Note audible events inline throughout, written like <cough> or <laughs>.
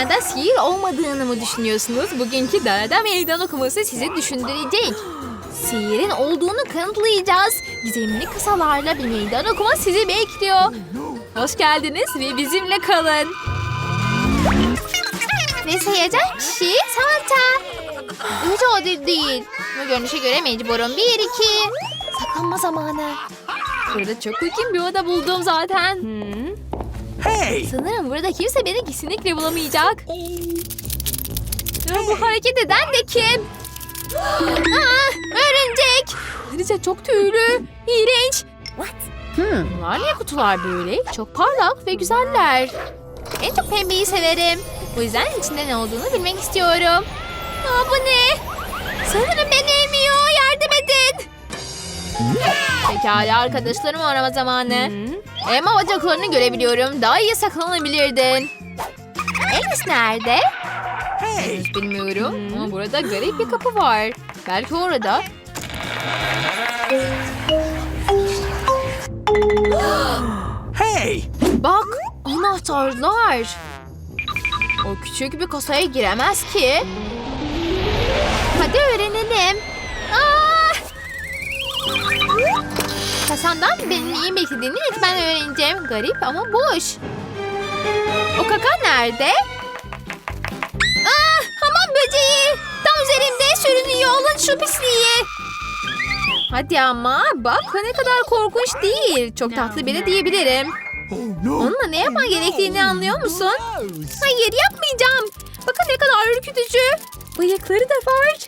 dünyada sihir olmadığını mı düşünüyorsunuz? Bugünkü Darada meydan okuması sizi düşündürecek. Sihirin olduğunu kanıtlayacağız. Gizemli kasalarla bir meydan okuma sizi bekliyor. Hoş geldiniz ve bizimle kalın. Ve sayacak kişi Santa. Hiç adil değil. Bu görünüşe göre mecburum. Bir, iki. Saklanma zamanı. Burada çok uygun bir oda buldum zaten. Hey! Sanırım burada kimse beni kesinlikle bulamayacak. Ya bu hareket eden de kim? Aa, örümcek. Ayrıca çok tüylü. İğrenç. Bunlar ne kutular böyle? Çok parlak ve güzeller. En çok pembeyi severim. Bu yüzden içinde ne olduğunu bilmek istiyorum. Aa, bu ne? Sanırım beni emiyor. Yardım edin. Pekala arkadaşlarımı arama zamanı. Emma bacaklarını görebiliyorum. Daha iyi saklanabilirdin. Alice nerede? Hey! Hiç bilmiyorum ama burada garip bir kapı var. Belki orada. Hey! Bak anahtarlar. O küçük bir kasaya giremez ki. Hadi öğrenelim. Kasandan benim neyin beklediğini ilk ben öğreneceğim. Garip ama boş. O kaka nerede? Aa, hamam böceği. Tam üzerimde sürünüyor. Alın şu pisliği. Hadi ama bak ne kadar korkunç değil. Çok tatlı biri diyebilirim. Onunla ne yapman gerektiğini anlıyor musun? Hayır yapmayacağım. Bakın ne kadar ürkütücü. Bıyıkları da var.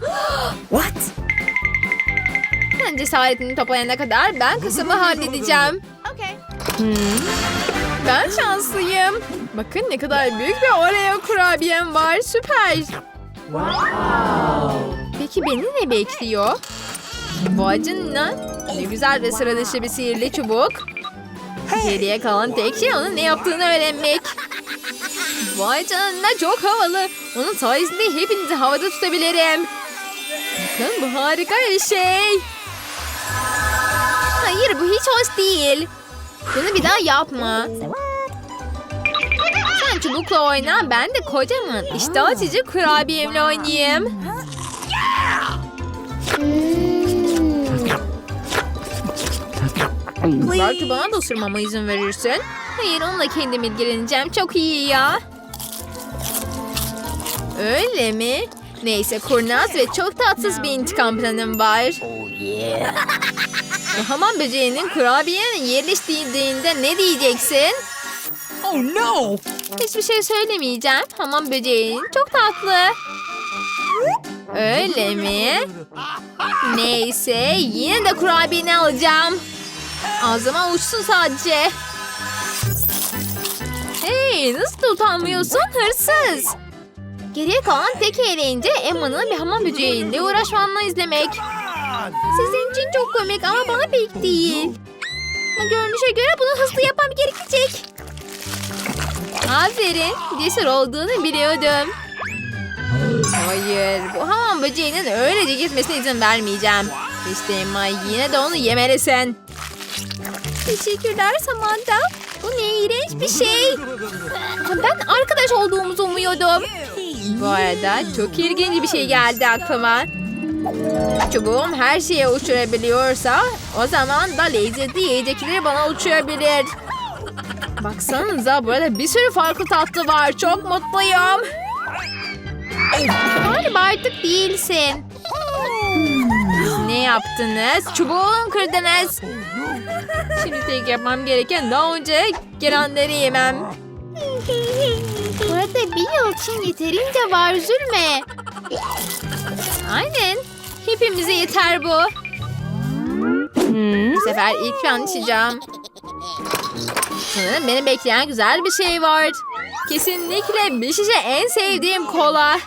<gasps> What? Sen cesaretini toplayana kadar ben kısmı halledeceğim. Hmm. Ben şanslıyım. Bakın ne kadar büyük bir Oreo kurabiyem var. Süper. Peki beni ne bekliyor? Canına. Ne güzel ve sıra dışı bir sihirli çubuk. Geriye kalan tek şey onun ne yaptığını öğrenmek. Vay canına çok havalı. Onun sayesinde hepinizi havada tutabilirim. Bakın bu harika bir şey. Hayır bu hiç hoş değil. Bunu bir daha yapma. Sen çubukla oyna ben de kocaman iştah açıcı kurabiyemle oynayayım. Belki bana da ısırmama izin verirsin. Hayır onunla kendim ilgileneceğim. Çok iyi ya. Öyle mi? Neyse kurnaz ve çok tatsız bir intikam planım var. Bu hamam böceğinin kurabiyenin yerleştiğinde ne diyeceksin? Oh no! Hiçbir şey söylemeyeceğim. Hamam böceğin çok tatlı. Öyle mi? Neyse yine de kurabiyeni alacağım. Ağzıma uçsun sadece. Hey nasıl utanmıyorsun hırsız. Geriye kalan tek eğlence Emma'nın bir hamam böceğiyle uğraşmanla izlemek. Sizin için çok komik ama bana pek değil. Görünüşe göre bunu hızlı yapmam gerekecek. Aferin. Cesur olduğunu biliyordum. Hayır. Bu hamam böceğinin öylece gitmesine izin vermeyeceğim. İşte Emma yine de onu yemelisin. Teşekkürler Samantha. Bu ne iğrenç bir şey. Ben arkadaş olduğumuzu umuyordum. Bu arada çok ilginç bir şey geldi aklıma. Çubuğum her şeye uçurabiliyorsa o zaman da lezzetli yiyecekleri bana uçurabilir. Baksanıza burada bir sürü farklı tatlı var. Çok mutluyum. Galiba artık değilsin. Ne yaptınız? Çubuğumu kırdınız. Şimdi tek yapmam gereken daha önce gelenleri yemem. Bir yıl için yeterince var üzülme. Aynen. Hepimize yeter bu. Bu sefer ilk ben içeceğim. Sanırım beni bekleyen güzel bir şey var. Kesinlikle bir şişe en sevdiğim kola.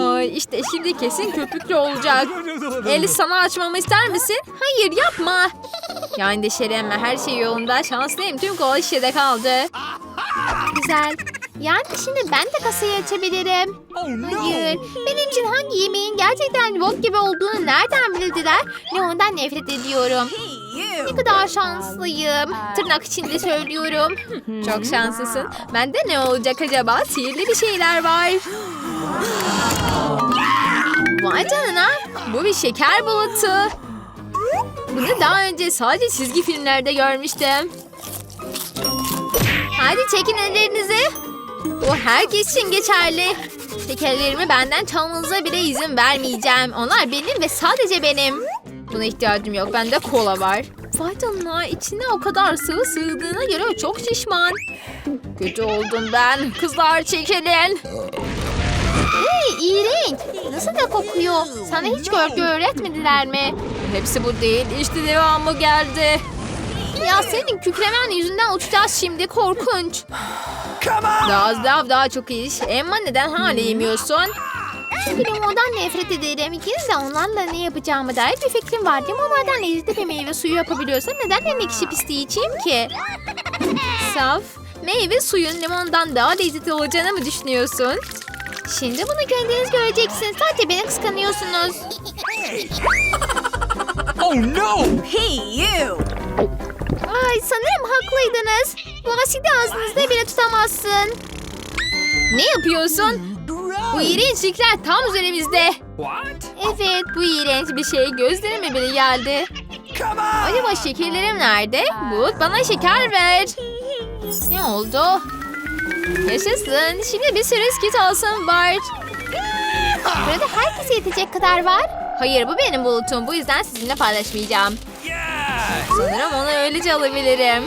Ay işte şimdi kesin köpüklü olacak. Eli sana açmamı ister misin? Hayır yapma. Ya endişelenme her şey yolunda. Şanslıyım tüm kola şişede kaldı. Güzel. Yani şimdi ben de kasayı açabilirim. Oh! Hayır. Benim için hangi yemeğin gerçekten bok gibi olduğunu nereden bildiler? Ne ondan nefret ediyorum. Ne kadar şanslıyım. Tırnak içinde söylüyorum. Çok şanslısın. Bende ne olacak acaba? Sihirli bir şeyler var. Vay canına. Bu bir şeker bulutu. Bunu daha önce sadece çizgi filmlerde görmüştüm. Hadi çekin ellerinizi. Bu herkes için geçerli. Şekerlerimi benden çalmanıza bile izin vermeyeceğim. Onlar benim ve sadece benim. Buna ihtiyacım yok. Bende kola var. Vay canına içine o kadar sıvı sığdığına göre çok şişman. Kötü oldum ben. Kızlar çekilin. Hey iğrenç. Nasıl da kokuyor? Sana hiç görgü öğretmediler mi? Hepsi bu değil. İşte devamı geldi. Ya senin kükremen yüzünden uçacağız şimdi. Korkunç. Daha az daha daha çok iş. Emma neden hala yemiyorsun? Çünkü limondan nefret ederim. İkiniz de onlarla ne yapacağımı dair bir fikrim var. Limonlardan lezzetli bir meyve suyu yapabiliyorsam neden demlik şip isteyeceğim ki? Saf, meyve suyun limondan daha lezzetli olacağını mı düşünüyorsun? Şimdi bunu kendiniz göreceksiniz. Sadece beni kıskanıyorsunuz. <laughs> Oh no! Ay sanırım haklıydınız. Bu asidi ağzınızda bile tutamazsın. Ne yapıyorsun? Bu iğrençlikler tam üzerimizde. What? Evet bu iğrenç bir şey gözlerime bile geldi. Acaba şekerlerim nerede? Bulut bana şeker ver. Ne oldu? Yaşasın. Şimdi bir sürü skit alsam var. Burada herkese yetecek kadar var. Hayır bu benim bulutum. Bu yüzden sizinle paylaşmayacağım. Sanırım onu öylece alabilirim.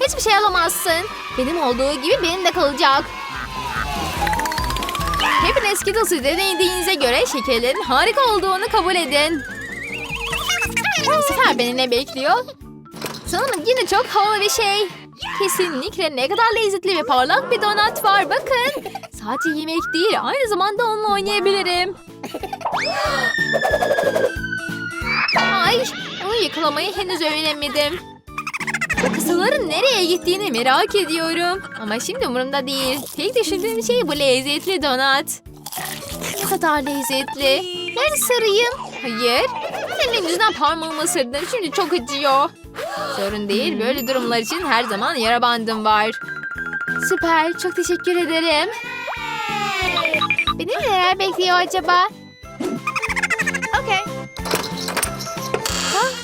Hiçbir şey alamazsın. Benim olduğu gibi benim de kalacak. Hepiniz Skittles'ı deneydiğinize göre şekerlerin harika olduğunu kabul edin. Bu sefer beni ne bekliyor? Sanırım yine çok havalı bir şey. Kesinlikle ne kadar lezzetli ve parlak bir donat var bakın. Sadece yemek değil aynı zamanda onunla oynayabilirim. Ay onu yakalamayı henüz öğrenemedim. Kısaların nereye gittiğini merak ediyorum. Ama şimdi umurumda değil. Tek düşündüğüm şey bu lezzetli donat. Ne kadar lezzetli. Ben sarayım. Hayır. Senin yüzünden parmağımı ısırdım. Şimdi çok acıyor. Sorun değil. Böyle durumlar için her zaman yara bandım var. Süper. Çok teşekkür ederim. Beni neler bekliyor acaba?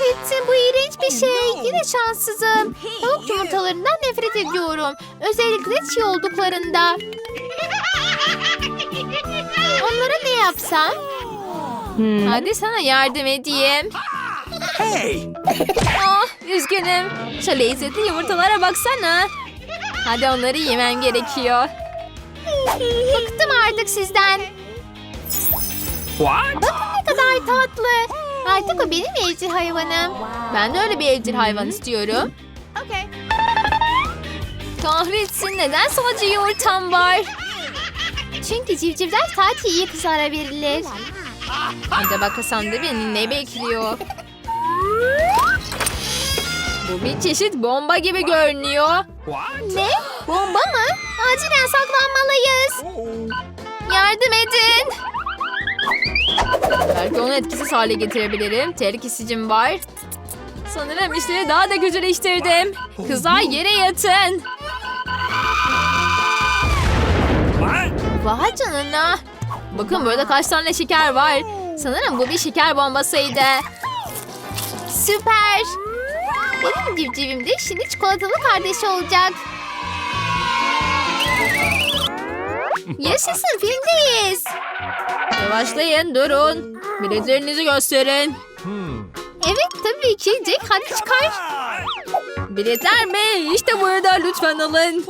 Kahretsin bu iğrenç bir şey. Yine şanssızım. Tavuk yumurtalarından nefret ediyorum. Özellikle çiğ olduklarında. Onlara ne yapsam? Hadi sana yardım edeyim. Hey! Ah, üzgünüm. Şu lezzetli yumurtalara baksana. Hadi onları yemem gerekiyor. Bıktım artık sizden. What? Ne kadar tatlı. Artık o benim evcil hayvanım. Ben de öyle bir evcil hayvan istiyorum. Kahretsin neden sadece yumurtam var? Çünkü civcivler sadece iyi kızlara verilir. Acaba kasanda beni ne bekliyor? Bu bir çeşit bomba gibi görünüyor. Ne? Bomba mı? Acilen saklanmalıyız. Yardım edin. Belki onu etkisiz hale getirebilirim. Tehlike kesicim var. Sanırım işleri daha da güzelleştirdim. Kızlar yere yatın. Vay canına. Bakın burada kaç tane şeker var. Sanırım bu bir şeker bombasıydı. Süper. Benim civcivim de şimdi çikolatalı kardeşi olacak. Yaşasın filmdeyiz. Yavaşlayın durun. Biletlerinizi gösterin. Evet tabii ki Jack hadi çıkar. Biletler mi? İşte burada lütfen alın.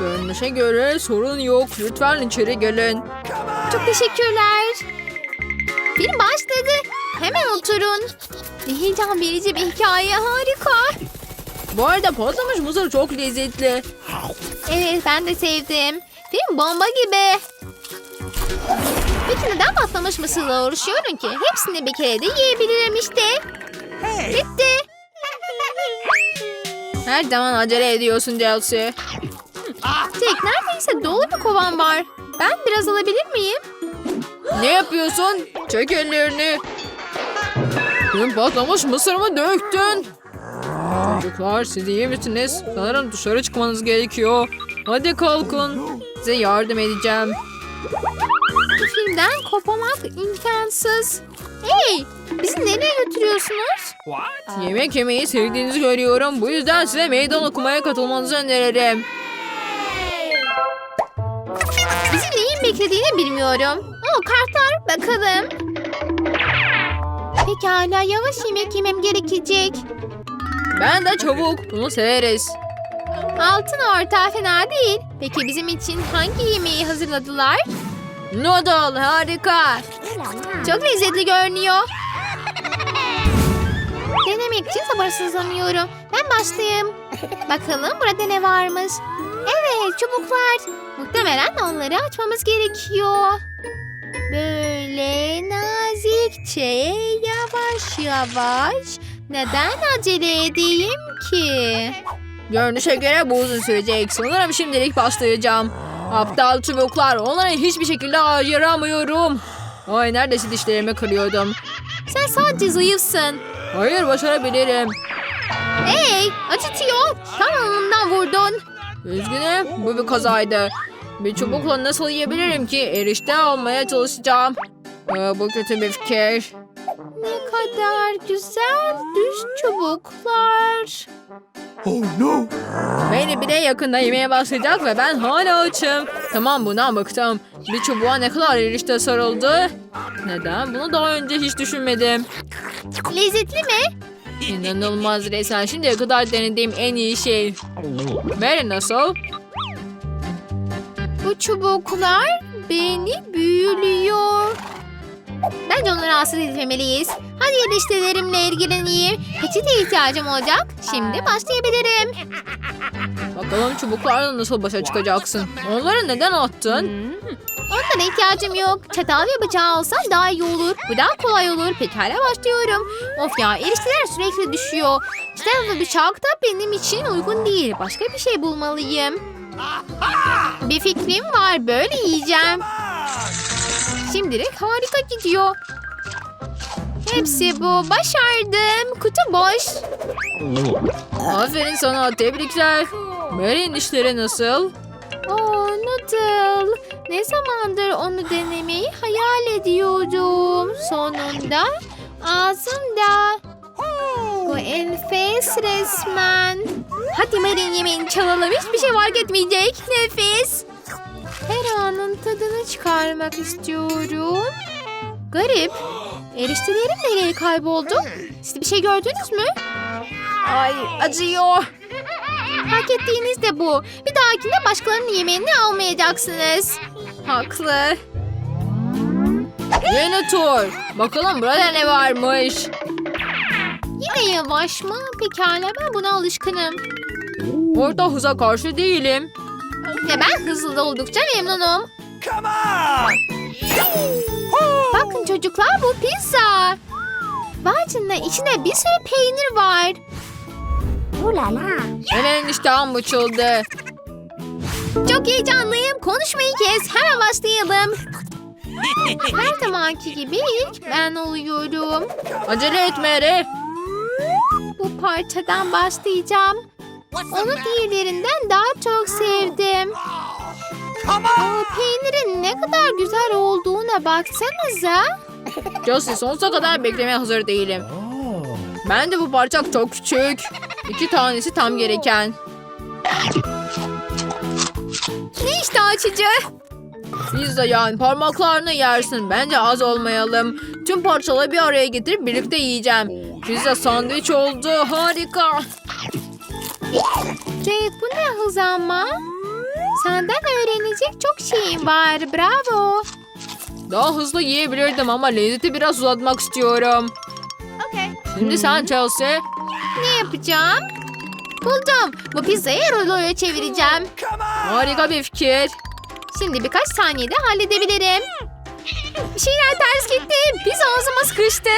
Görünüşe göre sorun yok. Lütfen içeri gelin. Çok teşekkürler. Film başladı. Hemen oturun. Ne heyecan verici bir hikaye harika. Bu arada patlamış mısır çok lezzetli. Evet ben de sevdim. Film bomba gibi. Peki neden patlamış mısırla uğraşıyorum ki? Hepsini bir kere de yiyebilirim işte. Hey! Bitti. Her zaman acele ediyorsun Chelsea. Tek neredeyse dolu bir kovan var. Ben biraz alabilir miyim? Ne yapıyorsun? Çek ellerini. Tüm patlamış mısırımı döktün. Çocuklar siz iyi misiniz? Sanırım dışarı çıkmanız gerekiyor. Hadi kalkın. Size yardım edeceğim. Bu filmden kopamak imkansız. Hey! Bizi nereye götürüyorsunuz? What? Yemek yemeyi sevdiğinizi görüyorum. Bu yüzden size meydan okumaya katılmanızı öneririm. Bizi neyin beklediğini bilmiyorum. Oo, kartlar bakalım. Pekala yavaş yemek yemem gerekecek. Ben de çabuk. Bunu severiz. Altın orta fena değil. Peki bizim için hangi yemeği hazırladılar? Noodle harika. Çok lezzetli görünüyor. Denemek için sabırsızlanıyorum. Ben başlayayım. Bakalım burada ne varmış. Evet çubuklar. Muhtemelen onları açmamız gerekiyor. Böyle nazikçe yavaş yavaş. Neden acele edeyim ki? Görünüşe göre bu uzun sürecek. Sanırım şimdilik başlayacağım. Aptal çubuklar. Onları hiçbir şekilde ayıramıyorum. Ay neredeyse dişlerimi kırıyordum. Sen sadece zayıfsın. Hayır başarabilirim. Hey acıtıyor. Tam alnından vurdun. Üzgünüm bu bir kazaydı. Bir çubukla nasıl yiyebilirim ki? Erişte almaya çalışacağım. Aa, bu kötü bir fikir. Ne kadar güzel düz çubuklar. Oh no! Beni bile yakında yemeye başlayacak ve ben hala açım. Tamam buna bıktım. Bir çubuğa ne kadar erişte sarıldı. Neden? Bunu daha önce hiç düşünmedim. Lezzetli mi? İnanılmaz resmen. Şimdiye kadar denediğim en iyi şey. Mary nasıl? Bu çubuklar beni büyülüyor. Bence onu rahatsız etmemeliyiz. Hadi eriştelerimle ilgileneyim. Peçete ihtiyacım olacak. Şimdi başlayabilirim. Bakalım çubuklarla nasıl başa çıkacaksın? Onları neden attın? Onlara ihtiyacım yok. Çatal ve bıçağı olsa daha iyi olur. Bu daha kolay olur. Pekala başlıyorum. Of ya erişteler sürekli düşüyor. Çatal ve bıçak da benim için uygun değil. Başka bir şey bulmalıyım. Bir fikrim var. Böyle yiyeceğim. Şimdilik harika gidiyor. Hepsi bu. Başardım. Kutu boş. Aferin sana tebrikler. Mary'nin işleri nasıl? Oo noodle. Ne zamandır onu denemeyi hayal ediyordum. Sonunda ağzımda. Bu enfes resmen. Hadi Marin yemeğini çalalım. Hiçbir şey fark etmeyecek. Nefis. Her anın tadını çıkarmak istiyorum. Garip. Eriştelerim nereye kayboldu? Siz bir şey gördünüz mü? Ay acıyor. Hak ettiğiniz de bu. Bir dahakinde başkalarının yemeğini almayacaksınız. Haklı. Yeni tur. Bakalım burada ne varmış. Yine yavaş mı? Pekala ben buna alışkınım. Orta hıza karşı değilim. Ve ben hızlı oldukça memnunum. Come on! Bakın çocuklar bu pizza. Vay canına içinde bir sürü peynir var. Hemen iştahım açıldı. Çok heyecanlıyım. Konuşmayı kes. Hemen başlayalım. Her zamanki gibi ilk ben oluyorum. Acele et Mary. Bu parçadan başlayacağım. Onu diğerlerinden daha çok sevdim. On! peynirin ne kadar güzel olduğuna baksanıza. Josie sonsuza kadar beklemeye hazır değilim. Ben de bu parça çok küçük. İki tanesi tam gereken. Ne işte açıcı. Pizza yani parmaklarını yersin. Bence az olmayalım. Tüm parçaları bir araya getirip birlikte yiyeceğim. Pizza sandviç oldu. Harika. Jade bu ne hız ama? Senden öğrenecek çok şeyim var. Bravo. Daha hızlı yiyebilirdim ama lezzeti biraz uzatmak istiyorum. Şimdi sen Chelsea. Ne yapacağım? Buldum. Bu pizzayı ruloya çevireceğim. Harika bir fikir. Şimdi birkaç saniyede halledebilirim. Bir şeyler ters gitti. Pizza ağzıma sıkıştı.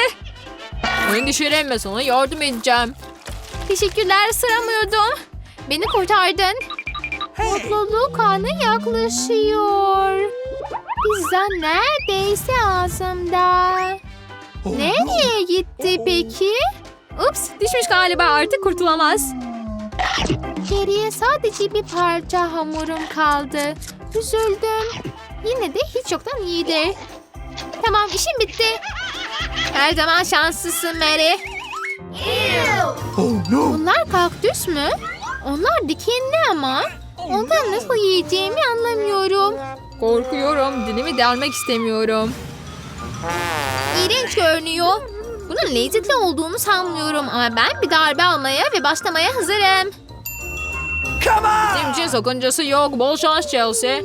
Endişelenme sana yardım edeceğim. Teşekkürler sıramıyordum. Beni kurtardın. Mutluluk anı yaklaşıyor. Pizza neredeyse ağzımda. Nereye gitti peki? Ups düşmüş galiba artık kurtulamaz. Geriye sadece bir parça hamurum kaldı. Üzüldüm. Yine de hiç yoktan iyidir. Tamam işim bitti. Her zaman şanslısın Mary. Oh no! Bunlar kaktüs mü? Onlar dikenli ama. Ondan nasıl yiyeceğimi anlamıyorum. Korkuyorum dilimi delmek istemiyorum. İğrenç görünüyor. Bunun lezzetli olduğunu sanmıyorum ama ben bir darbe almaya ve başlamaya hazırım. Come on! Benim için sakıncası yok. Bol şans Chelsea.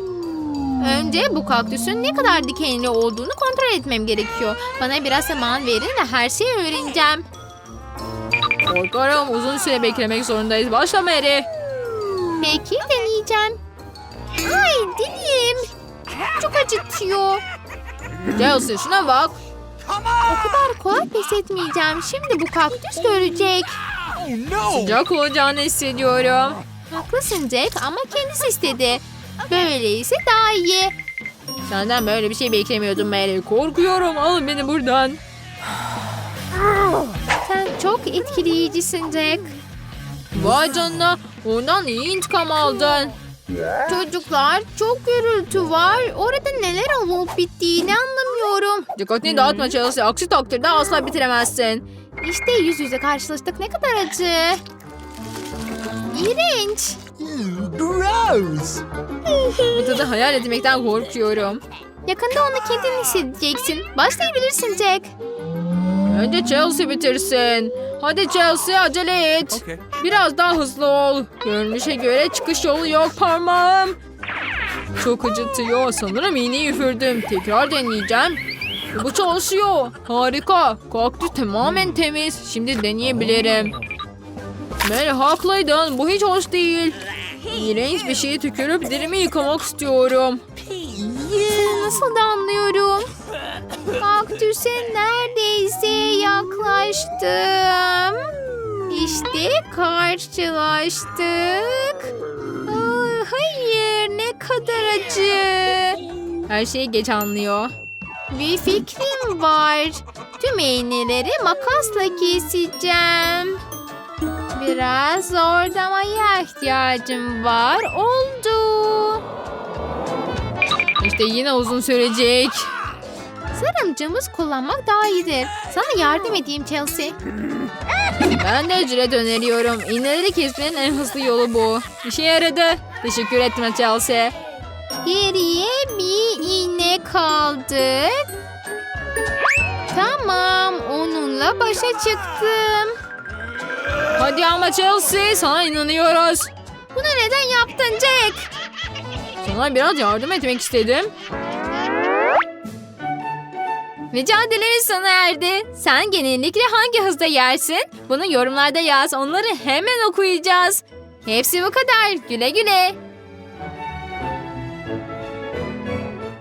Önce bu kaktüsün ne kadar dikenli olduğunu kontrol etmem gerekiyor. Bana biraz zaman verin ve her şeyi öğreneceğim. Korkarım uzun süre beklemek zorundayız. Başla Mary. Peki deneyeceğim. Ay dilim. Çok acıtıyor. Chelsea şuna bak. O kadar kolay pes etmeyeceğim. Şimdi bu kaktüs görecek. Sıcak olacağını hissediyorum. Haklısın Jack ama kendisi istedi. Böyleyse daha iyi. Senden böyle bir şey beklemiyordum Mary. Korkuyorum. Alın beni buradan. Sen çok etkileyicisin Jack. Vay canına. Ondan iyi intikam aldın. Çocuklar çok gürültü var. Orada neler olup bittiğini anlamıyorum. Dikkatini dağıtma Chelsea. Aksi takdirde asla bitiremezsin. İşte yüz yüze karşılaştık ne kadar acı. İğrenç. Gross! <laughs> Bu tadı hayal etmekten korkuyorum. Yakında onu kendin hissedeceksin. Başlayabilirsin Jack. Önce Chelsea bitirsin. Hadi Chelsea acele et. Okay. Biraz daha hızlı ol. Görünüşe göre çıkış yolu yok parmağım. Çok acıtıyor. Sanırım iğneyi üfürdüm. Tekrar deneyeceğim. Bu çalışıyor. Harika. Kaktüs tamamen temiz. Şimdi deneyebilirim. Mary haklıydın. Bu hiç hoş değil. İğrenç bir şeyi tükürüp dilimi yıkamak istiyorum. Nasıl da anlıyorum. Kaktüse neredeyse yaklaştım. İşte karşılaştık. Aa, hayır ne kadar acı. Her şeyi geç anlıyor. Bir fikrim var. Tüm iğneleri makasla keseceğim. Biraz zorlamaya ihtiyacım var. Oldu. İşte yine uzun sürecek. Sanırım cımbız kullanmak daha iyidir. Sana yardım edeyim Chelsea. Ben de ücret öneriyorum. İğneleri kesmenin en hızlı yolu bu. İşe yaradı. Teşekkür etme Chelsea. Geriye bir iğne kaldı. Tamam, onunla başa çıktım. Hadi ama Chelsea sana inanıyoruz. Bunu neden yaptın Jack? Sana biraz yardım etmek istedim. Mücadelemiz sona erdi. Sen genellikle hangi hızda yersin? Bunu yorumlarda yaz. Onları hemen okuyacağız. Hepsi bu kadar. Güle güle.